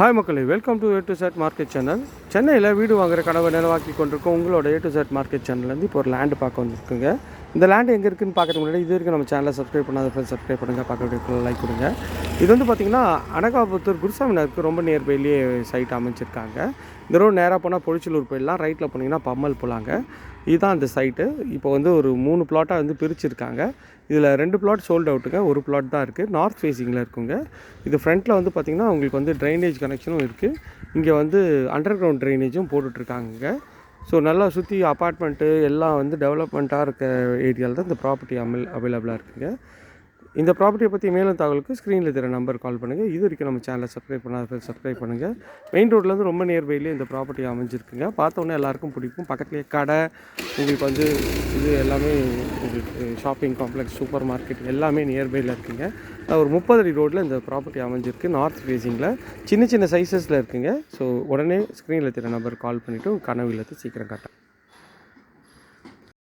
Hi மக்களே. Welcome to A to Z market channel சென்னையில் வீடு வாங்குற கனவை நினைவாக்கி கொண்டிருக்கோம் உங்களோட ஏ டு செட் மார்க்கெட் சேனல்லேருந்து இப்போ ஒரு லேண்டு பார்க்க வந்திருக்குங்க. இந்த லேண்ட் எங்கே இருக்குன்னு பார்க்குறது முன்னாடி இது வரைக்கும் நம்ம சேனலை சப்ஸ்கிரைப் பண்ணாத ஃப்ரெண்ட்ஸ் சப்ஸ்கிரைப் பண்ணுங்கள் பார்க்க லைக் கொடுங்க. இது வந்து பார்த்திங்கன்னா அனகாபுத்தூர் குருசாமி நகருக்கு ரொம்ப நியர்பைலேயே சைட் அமைச்சிருக்காங்க. இந்த ரோடு நேராக போனால் பொழிச்சலூர் போயிடலாம். ரைட்டில் போனீங்கன்னா பம்மல் போகலாங்க இதுதான் அந்த சைட்டு இப்போ வந்து ஒரு மூணு பிளாட்டாக வந்து பிரிச்சுருக்காங்க. இதில் ரெண்டு பிளாட் சோல்ட் அவுட்டுங்க ஒரு பிளாட் தான் இருக்குது நார்த் ஃபேஸிங்கில் இருக்குங்க. இது ஃப்ரண்ட்டில் வந்து பார்த்திங்கன்னா உங்களுக்கு வந்து ட்ரைனேஜ் கனெக்ஷனும் இருக்குது இங்கே வந்து அண்டர் கிரவுண்ட் ட்ரைனேஜும் போட்டுட்ருக்காங்க ஸோ நல்லா சுற்றி அப்பார்ட்மெண்ட்டு எல்லாம் வந்து டெவலப்மெண்ட்டாக இருக்க ஏரியாவில் தான் இந்த ப்ராப்பர்ட்டி அமல் அவைலபிளாக இருக்குங்க. இந்த ப்ராப்பர்ட்டியை பற்றி மேலும் தகவலுக்கு ஸ்க்ரீனில் தர நம்பர் கால் பண்ணுங்கள் இது வரைக்கும் நம்ம சேனலை சப்ஸ்கிரைப் பண்ணாத சப்ஸ்கிரைப் பண்ணுங்கள் மெயின் ரோட்லேருந்து ரொம்ப நியர்பைலேயே இந்த ப்ராப்பர்ட்டி அமைஞ்சிருக்குங்க. பார்த்தோன்னே எல்லாருக்கும் பிடிக்கும். பக்கத்துலேயே கடை உங்களுக்கு வந்து இது எல்லாமே உங்களுக்கு ஷாப்பிங் காம்ப்ளெக்ஸ் சூப்பர் மார்க்கெட் எல்லாமே நியர்பையில் இருக்குங்க. ஒரு முப்பது அடி ரோட்டில் இந்த ப்ராப்பர்ட்டி அமைஞ்சிருக்கு. நார்த் ஃபேஸிங்கில் சின்ன சின்ன சைஸஸில் இருக்குங்க. ஸோ உடனே ஸ்க்ரீனில் தெரிய நம்பர் கால் பண்ணிவிட்டு கனவு இல்லத்தை சீக்கிரம் காட்டேன்